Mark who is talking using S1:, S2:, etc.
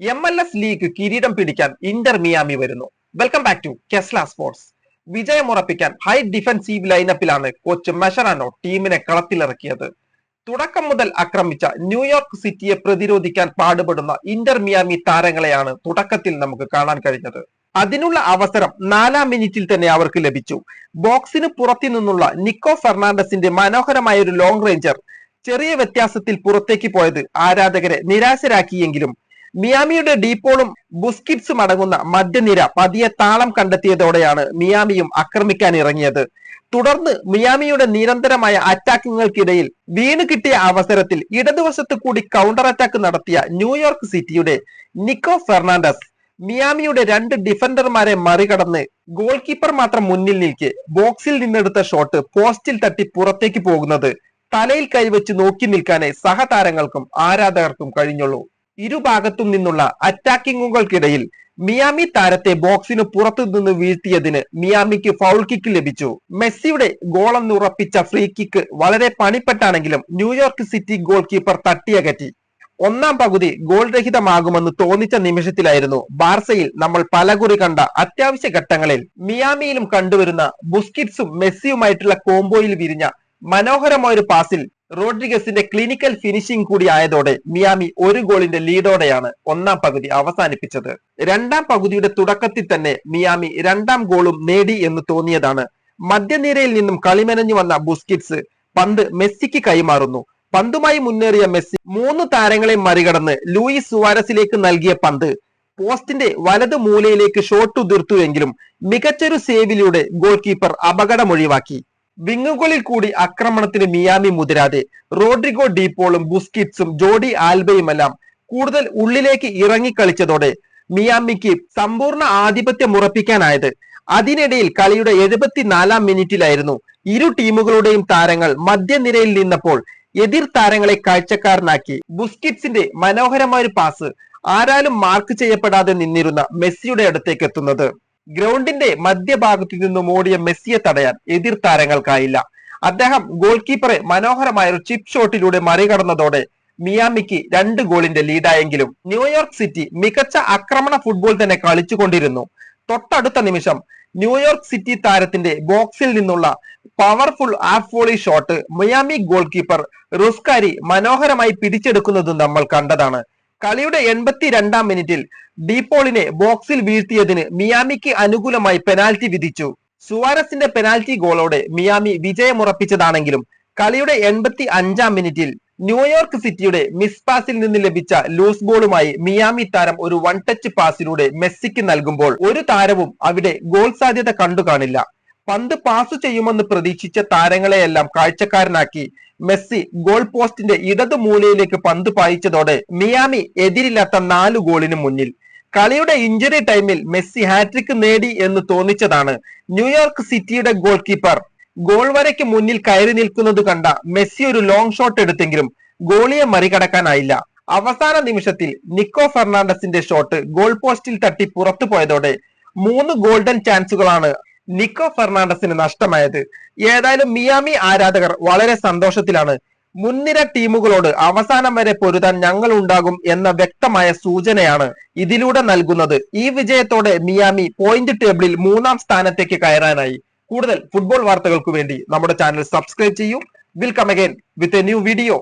S1: M L S league കിരീടം പിടിക്കാൻ Inter Miami വരുന്നു. വെൽക്കം ബാക്ക് ടു കെസ്ല സ്പോർട്സ് വിജയമുറപ്പിക്കാൻ ഹൈ ഡിഫൻസീവ് ലൈനപ്പിലാണ് കോച്ച് മെഷറാനോ ടീമിനെ കളത്തിലിറക്കിയത്. തുടക്കം മുതൽ ആക്രമിച്ച ന്യൂയോർക്ക് സിറ്റിയെ പ്രതിരോധിക്കാൻ പാടുപെടുന്ന ഇന്റർ മിയാമി താരങ്ങളെയാണ് തുടക്കത്തിൽ നമുക്ക് കാണാൻ കഴിഞ്ഞത്. അതിനുള്ള അവസരം നാലാം മിനിറ്റിൽ തന്നെ അവർക്ക് ലഭിച്ചു. ബോക്സിന് പുറത്തു നിന്നുള്ള നിക്കോ ഫെർണാണ്ടസിന്റെ മനോഹരമായ ഒരു ലോങ് റേഞ്ചർ ചെറിയ വ്യത്യാസത്തിൽ പുറത്തേക്ക് പോയത് ആരാധകരെ നിരാശരാക്കിയെങ്കിലും മിയാമിയുടെ ഡീപ്പോളും ബുസ്കിറ്റ്സും അടങ്ങുന്ന മധ്യനിര പതിയെ താളം കണ്ടെത്തിയതോടെയാണ് മിയാമിയും ആക്രമിക്കാൻ ഇറങ്ങിയത്. തുടർന്ന് മിയാമിയുടെ നിരന്തരമായ അറ്റാക്കിങ്ങൾക്കിടയിൽ വീണ് കിട്ടിയ അവസരത്തിൽ ഇടതുവശത്ത് കൂടി കൗണ്ടർ അറ്റാക്ക് നടത്തിയ ന്യൂയോർക്ക് സിറ്റിയുടെ നിക്കോ ഫെർണാണ്ടസ് മിയാമിയുടെ രണ്ട് ഡിഫൻഡർമാരെ മറികടന്ന് ഗോൾ കീപ്പർ മാത്രം മുന്നിൽ നിൽക്കെ ബോക്സിൽ നിന്നെടുത്ത ഷോട്ട് പോസ്റ്റിൽ തട്ടി പുറത്തേക്ക് പോകുന്നത് തലയിൽ കൈവച്ച് നോക്കി നിൽക്കാനേ സഹതാരങ്ങൾക്കും ആരാധകർക്കും കഴിഞ്ഞുള്ളൂ. ഇരുഭാഗത്തും നിന്നുള്ള അറ്റാക്കിങ്ങുകൾക്കിടയിൽ മിയാമി താരത്തെ ബോക്സിന് പുറത്തു നിന്ന് വീഴ്ത്തിയതിന് മിയാമിക്ക് ഫൗൾ കിക്ക് ലഭിച്ചു. മെസ്സിയുടെ ഗോളെന്ന് ഉറപ്പിച്ച ഫ്രീ കിക്ക് വളരെ പണിപ്പെട്ടാണെങ്കിലും ന്യൂയോർക്ക് സിറ്റി ഗോൾ കീപ്പർ തട്ടിയകറ്റി ഒന്നാം പകുതി ഗോൾ രഹിതമാകുമെന്ന് തോന്നിച്ച നിമിഷത്തിലായിരുന്നു ബാർസയിൽ നമ്മൾ പലകുറി കണ്ട അത്യാവശ്യ ഘട്ടങ്ങളിൽ മിയാമിയിലും കണ്ടുവരുന്ന ബുസ്കിറ്റ്സും മെസ്സിയുമായിട്ടുള്ള കോംബോയിൽ വിരിഞ്ഞ മനോഹരമായ ഒരു പാസിൽ റോഡ്രിഗസിന്റെ ക്ലിനിക്കൽ ഫിനിഷിംഗ് കൂടി ആയതോടെ മിയാമി ഒരു ഗോളിന്റെ ലീഡോടെയാണ് ഒന്നാം പകുതി അവസാനിപ്പിച്ചത്. രണ്ടാം പകുതിയുടെ തുടക്കത്തിൽ തന്നെ മിയാമി രണ്ടാം ഗോളും നേടി എന്ന് തോന്നിയതാണ്. മധ്യനിരയിൽ നിന്നും കളിമെനഞ്ഞു വന്ന ബുസ്കിറ്റ്സ് പന്ത് മെസ്സിക്ക് കൈമാറുന്നു. പന്തുമായി മുന്നേറിയ മെസ്സി മൂന്ന് താരങ്ങളെ മറികടന്ന് ലൂയിസ് സുവാരസിലേക്ക് നൽകിയ പന്ത് പോസ്റ്റിന്റെ വലത് മൂലയിലേക്ക് ഷോട്ട് ഉതിർത്തുവെങ്കിലും മികച്ചൊരു സേവിലൂടെ ഗോൾ കീപ്പർ അപകടമൊഴിവാക്കി വിങ്ങുകളിൽ കൂടി ആക്രമണത്തിന് മിയാമി മുതിരാതെ റോഡ്രിഗോ ഡീപ്പോളും ബുസ്കിറ്റ്സും ജോഡി ആൽബയുമെല്ലാം കൂടുതൽ ഉള്ളിലേക്ക് ഇറങ്ങിക്കളിച്ചതോടെ മിയാമിക്ക് സമ്പൂർണ ആധിപത്യം ഉറപ്പിക്കാനായത്. അതിനിടയിൽ കളിയുടെ എഴുപത്തിനാലാം മിനിറ്റിലായിരുന്നു ഇരു ടീമുകളുടെയും താരങ്ങൾ മധ്യനിരയിൽ നിന്നപ്പോൾ എതിർ താരങ്ങളെ കാഴ്ചക്കാരനാക്കി. ബുസ്കിറ്റ്സിന്റെ മനോഹരമായ ഒരു പാസ് ആരാലും മാർക്ക് ചെയ്യപ്പെടാതെ നിന്നിരുന്ന മെസ്സിയുടെ അടുത്തേക്ക് എത്തുന്നത്. ഗ്രൗണ്ടിന്റെ മധ്യഭാഗത്തു നിന്നും ഓടിയ മെസ്സിയെ തടയാൻ എതിർ താരങ്ങൾക്കായില്ല. അദ്ദേഹം ഗോൾ കീപ്പറെ മനോഹരമായ ഒരു ചിപ്പ് ഷോട്ടിലൂടെ മറികടന്നതോടെ മിയാമിക്ക് രണ്ട് ഗോളിന്റെ ലീഡായെങ്കിലും ന്യൂയോർക്ക് സിറ്റി മികച്ച ആക്രമണ ഫുട്ബോൾ തന്നെ കളിച്ചുകൊണ്ടിരുന്നു. തൊട്ടടുത്ത നിമിഷം ന്യൂയോർക്ക് സിറ്റി താരത്തിന്റെ ബോക്സിൽ നിന്നുള്ള powerful half volley shot Miami goalkeeper റുസ്കാരി മനോഹരമായി പിടിച്ചെടുക്കുന്നതും നമ്മൾ കണ്ടതാണ്. കളിയുടെ എൺപത്തിരണ്ടാം മിനിറ്റിൽ ഡീപോളിനെ ബോക്സിൽ വീഴ്ത്തിയതിന് മിയാമിക്ക് അനുകൂലമായി പെനാൽറ്റി വിധിച്ചു. സുവാരസിന്റെ പെനാൽറ്റി ഗോളോടെ മിയാമി വിജയമുറപ്പിച്ചതാണെങ്കിലും കളിയുടെ എൺപത്തി അഞ്ചാം മിനിറ്റിൽ ന്യൂയോർക്ക് സിറ്റിയുടെ മിസ് പാസിൽ നിന്ന് ലഭിച്ച ലൂസ് ബോളുമായി മിയാമി താരം ഒരു വൺ ടച്ച് പാസിലൂടെ മെസ്സിക്ക് നൽകുമ്പോൾ ഒരു താരവും അവിടെ ഗോൾ സാധ്യത കണ്ടു കാണില്ല പന്ത് പാസ് ചെയ്യുമെന്ന് പ്രതീക്ഷിച്ച താരങ്ങളെയെല്ലാം കാഴ്ചക്കാരനാക്കി മെസ്സി ഗോൾ പോസ്റ്റിന്റെ ഇടതു മൂലയിലേക്ക് പന്ത് പായിച്ചതോടെ മിയാമി എതിരില്ലാത്ത നാല് ഗോളിന് മുന്നിൽ. കളിയുടെ ഇഞ്ചുറി ടൈമിൽ മെസ്സി ഹാട്രിക് നേടി എന്ന് തോന്നിച്ചതാണ് ന്യൂയോർക്ക് സിറ്റിയുടെ ഗോൾ കീപ്പർ ഗോൾ വരയ്ക്ക് മുന്നിൽ കയറി നിൽക്കുന്നത് കണ്ട മെസ്സി ഒരു ലോങ് ഷോട്ട് എടുത്തെങ്കിലും ഗോളിയെ മറികടക്കാനായില്ല. അവസാന നിമിഷത്തിൽ നിക്കോ ഫെർണാണ്ടസിന്റെ ഷോട്ട് ഗോൾ പോസ്റ്റിൽ തട്ടി പുറത്തു പോയതോടെ മൂന്ന് ഗോൾഡൻ ചാൻസുകളാണ് നിക്കോ ഫെർണാണ്ടസിന് നഷ്ടമായത്. ഏതായാലും മിയാമി ആരാധകർ വളരെ സന്തോഷത്തിലാണ്. മുൻനിര ടീമുകളോട് അവസാനം വരെ പൊരുതാൻ ഞങ്ങൾ ഉണ്ടാകും എന്ന വ്യക്തമായ സൂചനയാണ് ഇതിലൂടെ നൽകുന്നത്. ഈ വിജയത്തോടെ മിയാമി പോയിന്റ് ടേബിളിൽ മൂന്നാം സ്ഥാനത്തേക്ക് കയറാനായി. കൂടുതൽ ഫുട്ബോൾ വാർത്തകൾക്ക് വേണ്ടി നമ്മുടെ ചാനൽ സബ്സ്ക്രൈബ് ചെയ്യൂ. Will come again with a new video